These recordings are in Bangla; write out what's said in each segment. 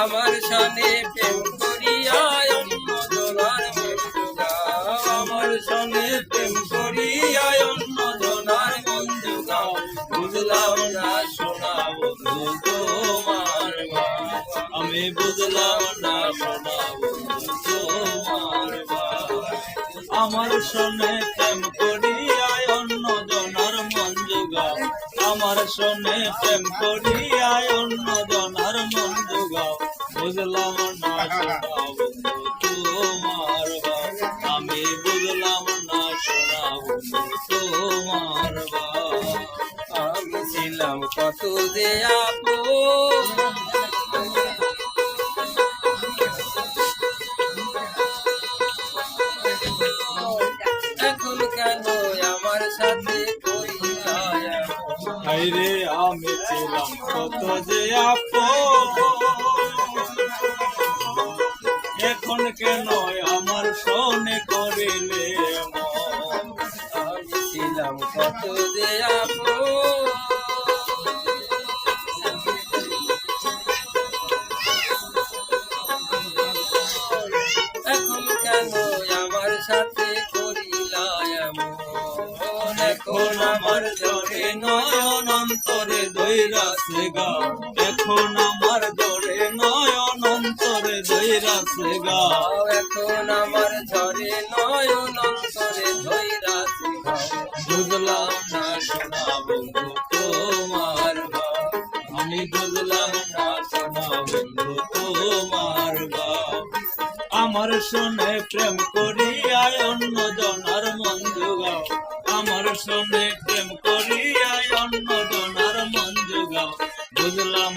আমার সনে প্রেম করিয়া অন্য জনার জুগাও আমার সনে প্রেম করিয়া অন্য জনার জুগাও বুঝলাম না তোমার। আমি বুঝলাম না বন্ধু তোমার। আমার সনে প্রেম করিয়ায় অন্য জনার জুগাও আমার সনে প্রেম করিয়ায় অন্য জনার বুঝলাম না বন্ধু তোমার ভাব। আমি বুঝলাম না বন্ধু তোমার ভাব। আমি ছিলাম কত যে আপন এখন কেন আমার সাথে? আমি ছিলাম কত যে আপ এখন কেন আমার সনে করিলে ছিলাম কত এখন কেন আমার সাথে করিলা এমন? এখন আমার চোখে নয়ন অন্তরে দৈরাছে গা এখন আমার অন্তরে গা। গাও এখন আমার ঝরে নয়ন অন্তরে ধৈরাছি বুঝলাম না শোনা বন্ধু, তোমার। আমি বুঝলাম না শোনা বন্ধু, তোমার আমার শোনে প্রেম করিয়ায় অন্য জনার মন আমার শোনে প্রেম করিয়ায় অন্য জনার মন জুগাও বুঝলাম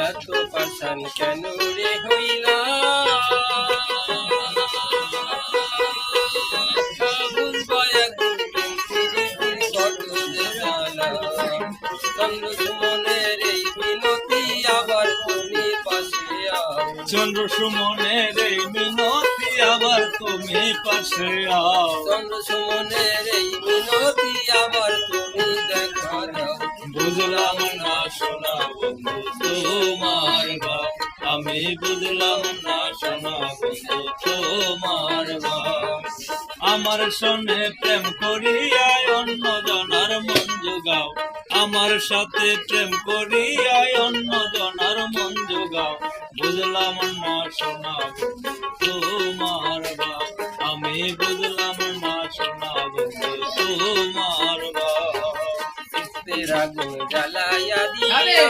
এত পাশান কেন রে হইলা। চন্দ্র সুমনের এই মিনতি আবার তুমি পাশে আও চন্দ্র সুমনের এই মিনতি আবার তুমি দেখা বুঝলাম বুঝলাম না শোনা বন্ধু তোমার বাপ আমার সনে প্রেম করিয়ায় অন্য জনার মন জোগাও আমার সাথে প্রেম করিয়ায় অন্য জনার মন জোগাও বুঝলাম না শোনা তোমার বাপ আমি বুঝলাম না শোনা বন্ধু তোমার বাপ জ্বালাইয়া দয়া।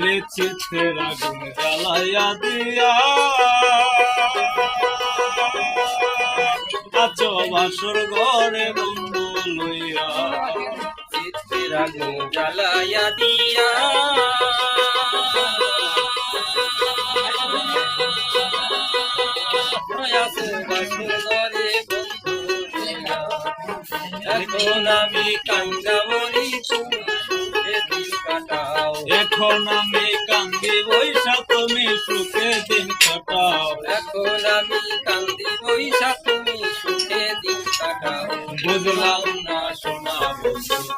হাইরে চিত্রের আগুন জ্বালাইয়া দিয়া। আছো বাসর ঘরে বন্ধু লইয়া আগুন জ্বালাইয়া দিয়া। এখন আমি কাঙ্গামণি এখন আমি কান্দি বৈশা তুমি সুখে দিন কাটাও। এখন আমি কান্দি বৈশা তুমি সুখে দিন কাটাও। বুঝলাম না শোনা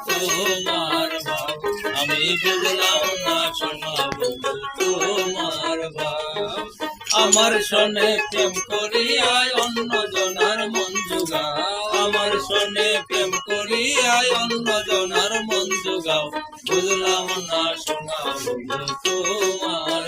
তোমার বাপ আমি বুঝলাম না শোনা তোমার বাপ আমার সনে প্রেম করিয়ায় অন্য জনার মন জুগাও আমার সনে প্রেম করিয়ায় অন্য জনার মন যোগাও। বুঝলাম না শোনা বন্ধু তোমার